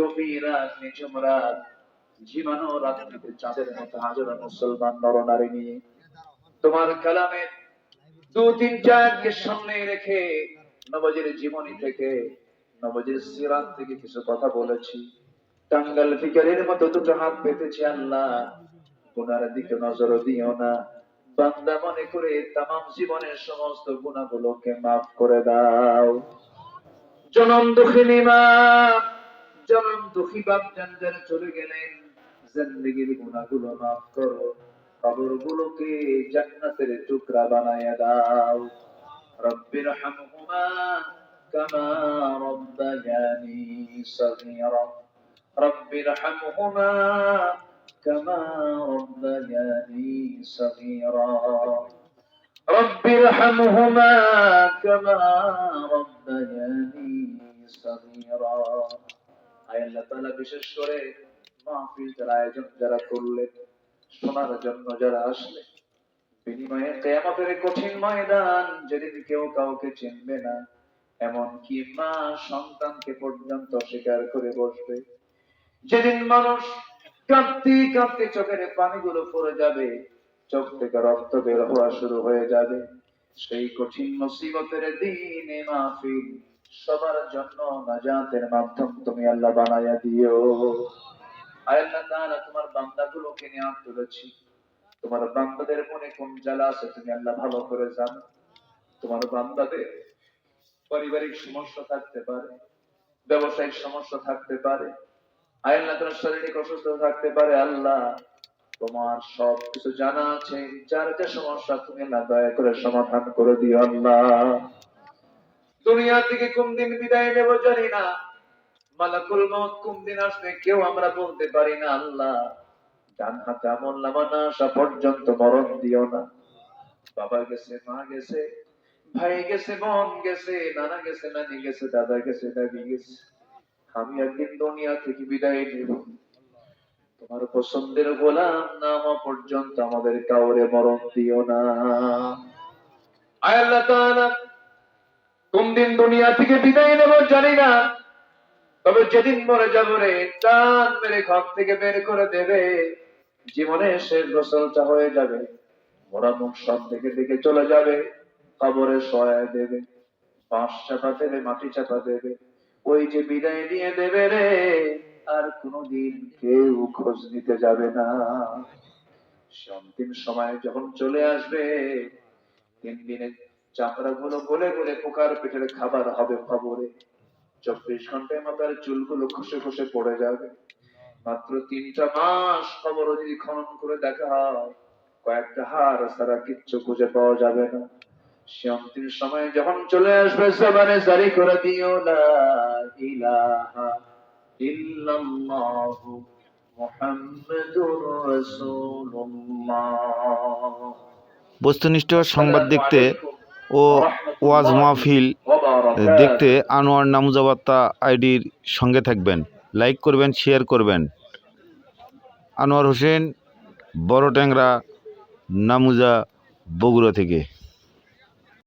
কিছু কথা বলেছি। টাঙ্গাল ফিকারের মতো দুটো হাত পেতেছি আল্লাহ। গুনার দিকে নজর দিও না। বান্দা মনে করে তাম জীবনের সমস্ত গুণাগুলোকে মাফ করে দাও। জনম দুঃখিনী মা। জনম দুঃখী বাপ জানজার চলে গেলেন জিন্দগির গুণাগুলো মাফ করো কবর গুলোকে জান্নাতের টুকরা বানায়া দাও রব্বির হামহুমা কামা রব্বায়ানি সগীরা রব্বির হামহুমা কামা রব্বায়ানি সগীরা رب ارحمهما كما ربياني صغيرا আয় আল্লাহ তাআলা বিশেষ করে মাহফিলটার আয়োজন যারা করলেন শোনার জন্য যারা আসলে, বিনিময়ে কেয়ামতের কঠিন ময়দান যেদিন কেউ কাউকে চিনবে না এমন কি মা সন্তানকে পর্যন্ত স্বীকার করে বসবে। যেদিন মানুষ কাঁদতে কাঁদতে চোখের পানিগুলো পড়ে যাবে, চোখ থেকে রক্ত বের হওয়া শুরু হয়ে যাবে। সেই কঠিন মুসিবতের দিনে মাহফিল সবার জন্য নাজাতের মাধ্যম তুমি আল্লাহ বানায়া দিও। আল্লাহ তাআলা, তোমার বান্দাগুলোকে নিয়ে তুলেছি। তোমার বান্দাদের মনে কোন জ্বালা আছে তুমি আল্লাহ ভালো করে জানো। তোমার বান্দাদের পারিবারিক সমস্যা থাকতে পারে, ব্যবসায়িক সমস্যা থাকতে পারে আল্লাহ তোমার শারীরিক অসুস্থ থাকতে পারে, আল্লাহ তোমার সব কিছু জানা আছে। যার যে সমস্যা তুমি আল্লাহ দয়া করে সমাধান করে দিও, আল্লাহ। দুনিয়া থেকে কোন দিন বিদায় নেব জানি না। মালাকুল মত কোন দিন আসবে কেউ আমরা বলতে পারি না, আল্লাহ। ডান হাতে আমল নামা না আসা পর্যন্ত মরণ দিও না। বাবা গেছে, মা গেছে, ভাই গেছে, বোন গেছে, নানা গেছে, নানি গেছে, দাদা গেছে, দাদি গেছে। আমি একদিন দুনিয়া থেকে বিদায় নেব। তোমার পছন্দের গোলাম না হওয়া পর্যন্ত আমাদের কাউরে মরণ দিও না। আয় আল্লাহ তাআলা কোন দিন দুনিয়া থেকে বিদায় নেব জানি না। তবে যেদিন মরে যাব রে টান মেরে ঘর থেকে বের করে দেবে। জীবনে শেষ গোসলটা হয়ে যাবে, মোরা মুখ সব থেকে দিকে চলে যাবে, কবরে সহায় দেবে বাঁশ চাপা দেবে মাটি চাপা দেবে। ওই যে বিদায় নিয়ে দেবে রে, আর কোনোদিন কেউ খোঁজ নিতে যাবে না। সে অন্তিম সময় যখন চলে আসবে, তিন দিনে চামড়া গুলো গলে গলে পোকার পেটের খাবার হবে খবরে চব্বিশ ঘন্টায় মাথার চুলগুলো খসে খসে পড়ে যাবে। মাত্র তিনটা মাস খবর যদি খনন করে দেখা হয়। কয়েকটা হার ছাড়া কিচ্ছু খুঁজে পাওয়া যাবে না। অন্তিম সময় যখন চলে আসবে, জবানে জারি করে দিও না ইলাহা ইল্লাল্লাহু মুহাম্মাদুর রাসূলুল্লাহ। বস্তুনিষ্ঠ সংবাদ দেখতে ও ওয়াজ মাহফিল দেখতে আনোয়ার নামুজাবাত্তা আইডির সঙ্গে থাকবেন। লাইক করবেন, শেয়ার করবেন। আনোয়ার হোসেন, বড় ট্যাংরা, নামুজা, বগুড়া থেকে।